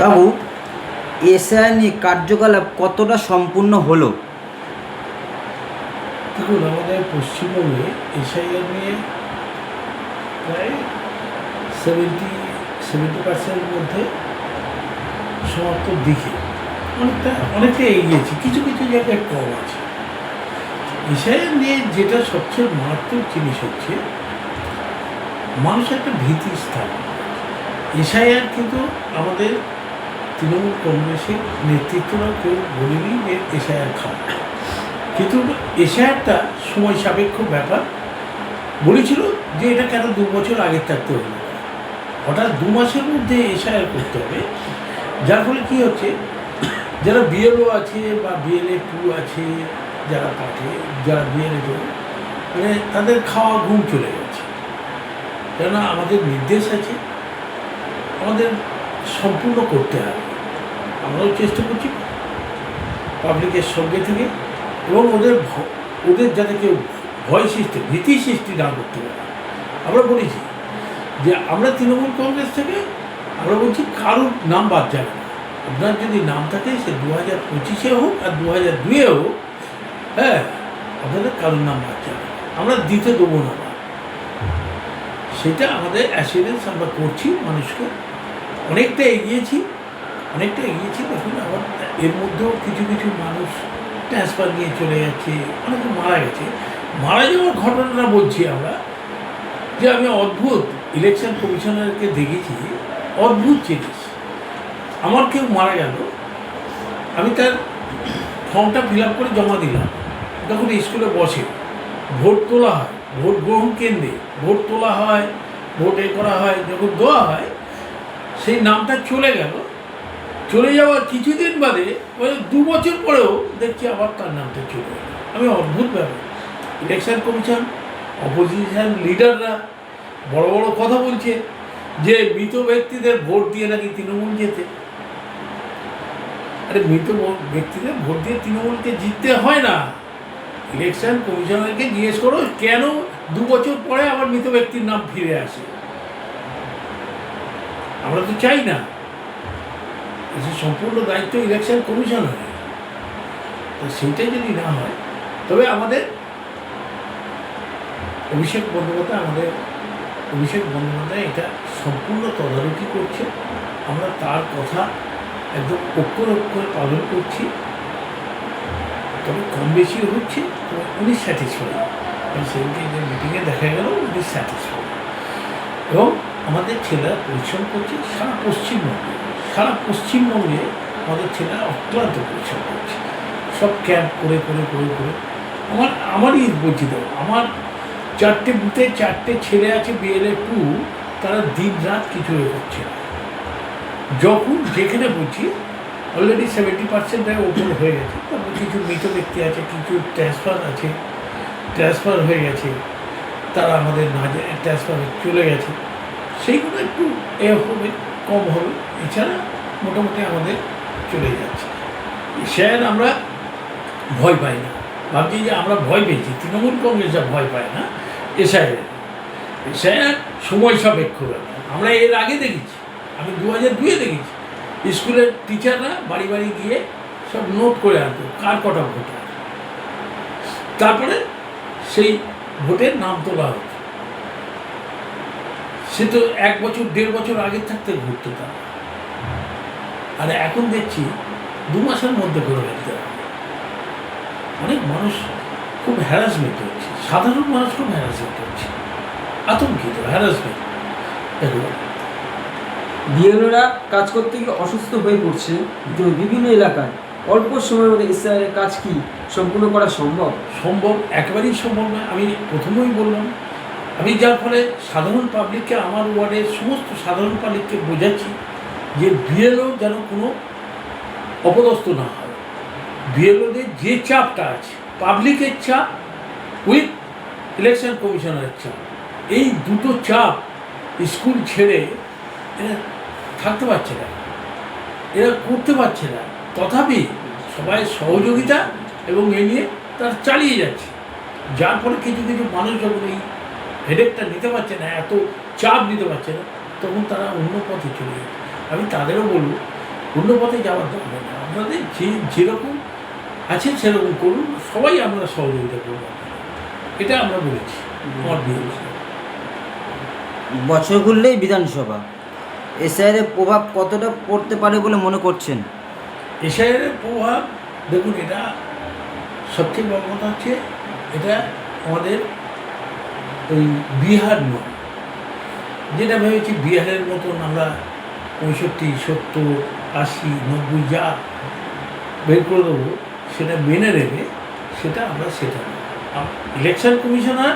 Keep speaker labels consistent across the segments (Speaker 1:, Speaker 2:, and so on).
Speaker 1: বাবু SI নিয়ে কার্যকলাপ কতটা সম্পূর্ণ হলো?
Speaker 2: দেখুন, আমাদের পশ্চিমবঙ্গে এসআইআর নিয়ে প্রায় সেভেন্টি সেভেন্টি পার্সেন্টের মধ্যে সমাপ্ত দিকে। অনেকটা অনেকটা এগিয়েছে কিছু কিছু জায়গায় কম আছে। এসআইআর নিয়ে যেটা সবচেয়ে মারাত্মক জিনিস হচ্ছে মানুষ একটা ভীতি স্থান। এসআইআর কিন্তু আমাদের তৃণমূল কংগ্রেসের নেতৃত্বরা কেউ বলেনি যে এসআইআর খাওয়া কিন্তু এশিয়ারটা সময় সাপেক্ষ ব্যাপার। বলেছিল যে এটা কেন দু বছর আগের থাকতে হবে। হঠাৎ দু মাসের মধ্যে এশায়ার করতে হবে। যার ফলে কী হচ্ছে, যারা বিএলও আছে বা বিএলএ টু আছে, যারা পাঠে, যারা বিএলএ টু মানে তাদের খাওয়া ঘুম চলে গেছে কেননা আমাদের নির্দেশ আছে, আমাদের সম্পূর্ণ করতে হবে। আমরাও চেষ্টা করছি পাবলিকের সঙ্গে থেকে এবং ওদের ওদের যাতে কেউ ভয় সৃষ্টি, ভীতি সৃষ্টি না করতে পারে। আমরা বলেছি যে আমরা তৃণমূল কংগ্রেস থেকে আমরা বলছি কারোর নাম বাদ যাবে আপনার যদি নাম থাকে সে দু হাজার পঁচিশে হোক আর দু হাজার দুয়ে হোক হ্যাঁ আপনাদের কারোর নাম বাদ যাবে আমরা দিতে দেবো না। সেটা আমাদের অ্যাসিডেন্স আমরা করছি, মানুষকে অনেকটা এগিয়েছি। অনেকটা এগিয়েছি দেখুন আবার এর মধ্যেও কিছু কিছু মানুষ ট্রান্সফার নিয়ে চলে যাচ্ছে, অনেকে মারা গেছে। মারা যাওয়ার ঘটনাটা বলছি আমরা যে আমি অদ্ভুত ইলেকশন কমিশনারকে দেখেছি, অদ্ভুত জিনিস। আমার কেউ মারা গেল, আমি তার ফর্মটা ফিল আপ করে জমা দিলাম। যখন স্কুলে বসে ভোট তোলা হয় ভোট গ্রহণ কেন্দ্রে ভোট তোলা হয় ভোট এ করা হয়, যখন দেওয়া হয়, সেই নামটা চলে গেল চলে যাওয়ার কিছুদিন বাদে ওই দু বছর পরেও দেখছি আবার তার নামটা চলে আমি অদ্ভুত ব্যাপার ইলেকশন কমিশন অপোজিশন লিডাররা বড় বড় কথা বলছে যে মৃত ব্যক্তিদের ভোট দিয়ে নাকি তৃণমূল যেতে আরে মৃত ব্যক্তিদের ভোট দিয়ে তৃণমূলকে জিততে হয় না। ইলেকশন কমিশনারকে জিজ্ঞেস করো কেন দু বছর পরে আবার মৃত ব্যক্তির নাম ফিরে আসে। আমরা তো চাই না। এসে সম্পূর্ণ দায়িত্ব ইলেকশন কমিশনারের তো সেইটাই যদি না হয়, তবে আমাদের অভিষেক বন্দ্যোপাধ্যায়, আমাদের অভিষেক বন্দ্যোপাধ্যায় এটা সম্পূর্ণ তদারকি করছে। আমরা তার কথা একদম অক্ষর অক্ষর পালন করছি। তবে কম বেশি হচ্ছে, তবে উনি স্যাটিসফাই সেদিনকে যে মিটিংয়ে দেখা গেল, উনি স্যাটিসফাই এবং আমাদের ছেলেরা পরিশ্রম করছে সারা পশ্চিমবঙ্গে। সারা পশ্চিমবঙ্গে আমাদের ছেলেরা অক্লান্ত পরিশ্রম করছে। সব ক্যাম্প করে করে করে করে। আমার, আমারই বলছি আমার চারটে বুথে চারটে ছেলে আছে, বিএলএ টু, তারা দিন রাত কিছু এ করছে যখন যেখানে বলছি অলরেডি সেভেন্টি পার্সেন্টের ওপর হয়ে গেছে। তারপর কিছু মৃত ব্যক্তি আছে, কিছু ট্রান্সফার আছে ট্রান্সফার হয়ে গেছে। তারা আমাদের না ট্রান্সফার চলে গেছে। সেইগুলো একটু এ হবে। কম হবে, এছাড়া মোটামুটি আমাদের চলে যাচ্ছে। স্যার আমরা ভয় পাই না। ভাবছি যে আমরা ভয় পেয়েছি, তৃণমূল কংগ্রেসরা ভয় পায় না, এসআইয়ের। এসআইয়ের সময় সাপেক্ষ আমরা এর আগে দেখেছি, আমি দু হাজার দুয়ে দেখেছি। স্কুলের টিচাররা বাড়ি বাড়ি গিয়ে সব নোট করে আনতো, কার কটা ভোট তারপরে সেই ভোটের নাম তোলা হতো। সে তো এক বছর দেড় বছর আগের থাকতে ঘুরতো তারা। আর এখন দেখছি দু মাসের মধ্যে ঘুরে ফেলতে অনেক মানুষ খুব হ্যারাসমেন্ট হচ্ছে সাধারণ মানুষ খুব হ্যারাসমেন্ট হচ্ছে আতঙ্কিত হ্যারাসমেন্ট এগুলো
Speaker 3: বিএলওরা কাজ করতে গিয়ে অসুস্থ হয়ে পড়ছে। বিভিন্ন এলাকায়। অল্প সময়ের মধ্যে এসআইয়ের কাজ কি? সম্পূর্ণ করা সম্ভব?
Speaker 2: সম্ভব একেবারেই সম্ভব নয়। আমি প্রথমেই বললাম আমি যার ফলে সাধারণ পাবলিককে আমার ওয়ার্ডের সমস্ত সাধারণ পাবলিককে বোঝাচ্ছি যে বিএলও যেন কোনো অপদস্থ না হয়। বিএলওদের যে চাপটা আছে পাবলিকের চাপ উইথ ইলেকশন কমিশনারের চাপ। এই দুটো চাপ স্কুল ছেড়ে এরা থাকতে পারছে না। এরা করতে পারছে না। তথাপি সবাই সহযোগিতা এবং এ নিয়ে তার চালিয়ে যাচ্ছে। যার ফলে কিছু কিছু মানুষ যখন এই হেডেকটা নিতে পারছে না এত চাপ নিতে পারছে না তখন তারা অন্য পথে চলে যায় আমি তাদেরও বলব অন্য পথে যাওয়ার দরকার নেই। আপনাদের যে যেরকম আছে সেরকম করুন সবাই আমরা সহযোগিতা করব এটা আমরা বলেছি আমার
Speaker 1: বছর ঘুরলেই বিধানসভা। এসআইয়ের প্রভাব কতটা পড়তে পারে বলে মনে করছেন?
Speaker 2: এশিয়ার প্রভাব দেখুন এটা সবচেয়ে বড় কথা হচ্ছে এটা আমাদের ওই বিহার নয়। যেটা ভেবেছি বিহারের মতন আমরা পঁয়ষট্টি, সত্তর, আশি, নব্বই যা বের করে দেবো, সেটা মেনে নেবে, সেটা আমরা সেটা ইলেকশন কমিশনার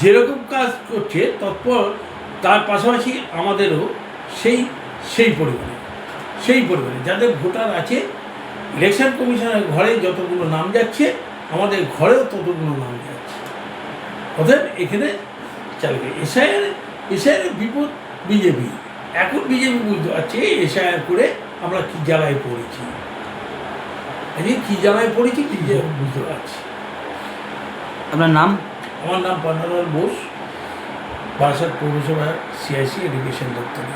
Speaker 2: যেরকম কাজ করছে, তৎপর তার পাশাপাশি আমাদেরও সেই সেই পরিমাণে সেই পরিমাণে। যাদের ভোটার আছে ইলেকশন কমিশনের ঘরে যতগুলো নাম যাচ্ছে, আমাদের ঘরেও ততগুলো নাম যাচ্ছে। অতএব এখানে চালবে এসআইয়ের এসআইয়ের বিপদ বিজেপি। এখন বিজেপি বুঝতে পারছে এসআইআর করে আমরা কি জ্বালায় পড়েছি? আজকে কি জ্বালায় পড়েছি কী বুঝতে পারছি।
Speaker 1: আপনার নাম?
Speaker 2: আমার নাম পান্নালাল বোস বারাসাত পৌরসভা সিআইসি এডুকেশন দপ্তরে